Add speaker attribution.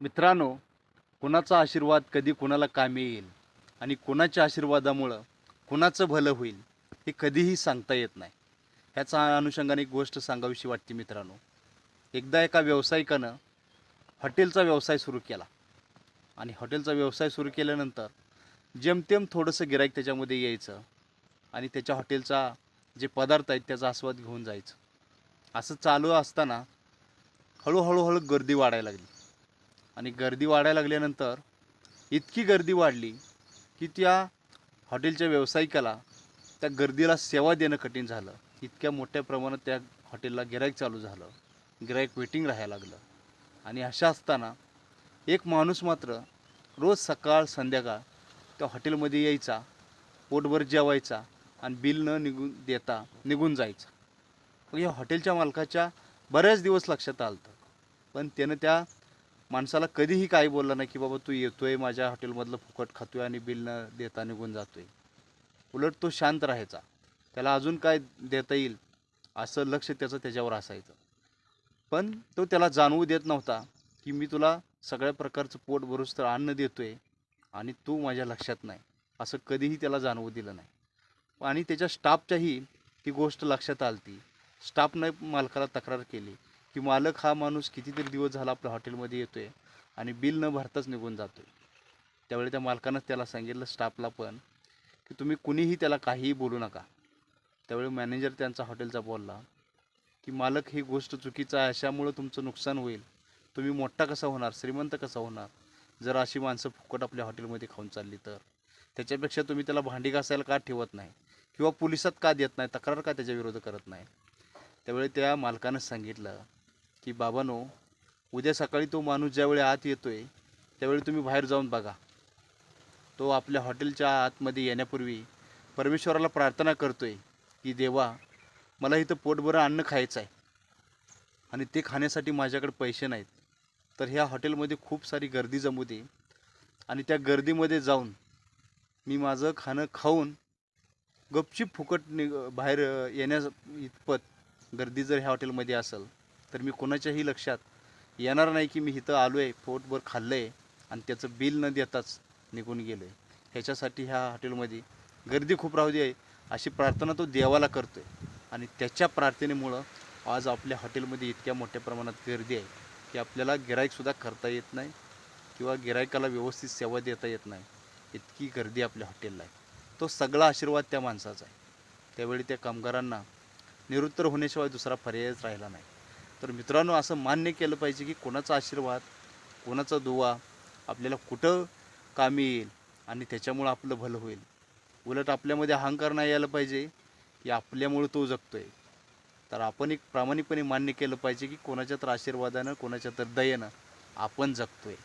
Speaker 1: मित्रांनो कुणाचा आशीर्वाद कधी कुणाला कामी येईल आणि कुणाच्या आशीर्वादामुळं कुणाचं भलं होईल हे कधीही सांगता येत नाही. ह्याचा अनुषंगाने एक गोष्ट सांगावीशी वाटते मित्रांनो. एकदा एका व्यावसायिकानं हॉटेलचा व्यवसाय सुरू केला आणि हॉटेलचा व्यवसाय सुरू केल्यानंतर जेमतेम थोडंसं गिराईक त्याच्यामध्ये यायचं आणि त्याच्या हॉटेलचा जे पदार्थ आहेत त्याचा आस्वाद घेऊन जायचं. असं चालू असताना हळूहळू हळू गर्दी वाढायला लागली. आणि गर्दी वाढायला लागल्यानंतर इतकी गर्दी वाढली की त्या हॉटेलच्या व्यावसायिकाला त्या गर्दीला सेवा देणं कठीण झालं. इतक्या मोठ्या प्रमाणात त्या हॉटेलला गिराईक चालू झालं. गिराईक वेटिंग राहायला लागलं. आणि अशा असताना एक माणूस मात्र रोज सकाळ संध्याकाळ त्या हॉटेलमध्ये यायचा पोटभर जेवायचा आणि बिल न निघून देता निघून जायचा. मग या हॉटेलच्या मालकाच्या बऱ्याच दिवस लक्षात आलं पण त्यानं त्या माणसाला कधीही काही बोलला नाही की बाबा तू येतोय माझ्या हॉटेलमधलं फुकट खातोय आणि बिल न देता निघून जातोय. उलट तो शांत राहायचा. त्याला अजून काय देता येईल असं लक्ष त्याचं त्याच्यावर असायचं. पण तो त्याला जाणवू देत नव्हता की मी तुला सगळ्या प्रकारचं पोट भरूस तर अन्न देतोय आणि तू माझ्या लक्षात नाही. असं कधीही त्याला जाणवू दिलं नाही. आणि त्याच्या स्टाफच्याही ती गोष्ट लक्षात आलती. स्टाफनं मालकाला तक्रार केली. की मालक हा माणूस कितीतरी दिवस झाला आपल्या हॉटेलमध्ये येतो आहे आणि बिल न भरताच निघून जातो आहे त्यावेळी त्या मालकानंच त्याला सांगितलं स्टाफला पण की तुम्ही कुणीही त्याला काहीही बोलू नका. त्यावेळी मॅनेजर त्यांचा हॉटेलचा बोलला की मालक ही गोष्ट चुकीचं आहे अशामुळं तुमचं नुकसान होईल. तुम्ही मोठा कसा होणार श्रीमंत कसा होणार? जर अशी माणसं फुकट आपल्या हॉटेलमध्ये खाऊन चालली तर? त्याच्यापेक्षा तुम्ही त्याला भांडी घासायला का ठेवत नाही? किंवा पोलिसात का देत नाही? तक्रार का त्याच्या विरोध करत नाही? त्यावेळी त्या मालकानं सांगितलं की बाबानो उद्या सकाळी तो माणूस ज्यावेळी आत येतो आहे त्यावेळी तुम्ही बाहेर जाऊन बघा. तो आपल्या हॉटेलच्या आतमध्ये येण्यापूर्वी परमेश्वराला प्रार्थना करतो आहे की देवा मला इथं पोटभरं अन्न खायचं आहे आणि ते खाण्यासाठी माझ्याकडे पैसे नाहीत. तर ह्या हॉटेलमध्ये खूप सारी गर्दी जमू दे आणि त्या गर्दीमध्ये जाऊन मी माझं खाणं खाऊन गपचीप फुकट नि बाहेर येण्या येण्यास इतपत गर्दी जर ह्या हॉटेलमध्ये असेल तर मी कोणाच्याही लक्षात येणार नाही की मी इथं आलो आहे पोटभर खाल्लं आहे आणि त्याचं बिल न देताच निघून गेलो आहे ह्याच्यासाठी ह्या हॉटेलमध्ये गर्दी खूप राहू दे आहे अशी प्रार्थना तो देवाला करतो आहे आणि त्याच्या प्रार्थनेमुळं आज आपल्या हॉटेलमध्ये इतक्या मोठ्या प्रमाणात गर्दी आहे की आपल्याला गिराईकसुद्धा करता येत नाही किंवा गिरायकाला व्यवस्थित सेवा देता येत नाही. इतकी गर्दी आपल्या हॉटेलला आहे. तो सगळा आशीर्वाद त्या माणसाचा आहे. त्यावेळी त्या कामगारांना निरुत्तर होण्याशिवाय दुसरा पर्यायच राहिला नाही. तर मित्रांनो असं मान्य केलं पाहिजे की कोणाचा आशीर्वाद कोणाचा दुवा आपल्याला कुठं कामी येईल आणि त्याच्यामुळं आपलं भलं होईल. उलट आपल्यामध्ये अहंकार नाही यायला पाहिजे की आपल्यामुळं तो जगतो आहे तर आपण एक प्रामाणिकपणे मान्य केलं पाहिजे की कोणाच्या तर आशीर्वादानं कोणाच्या तर दयेनं आपण जगतो आहे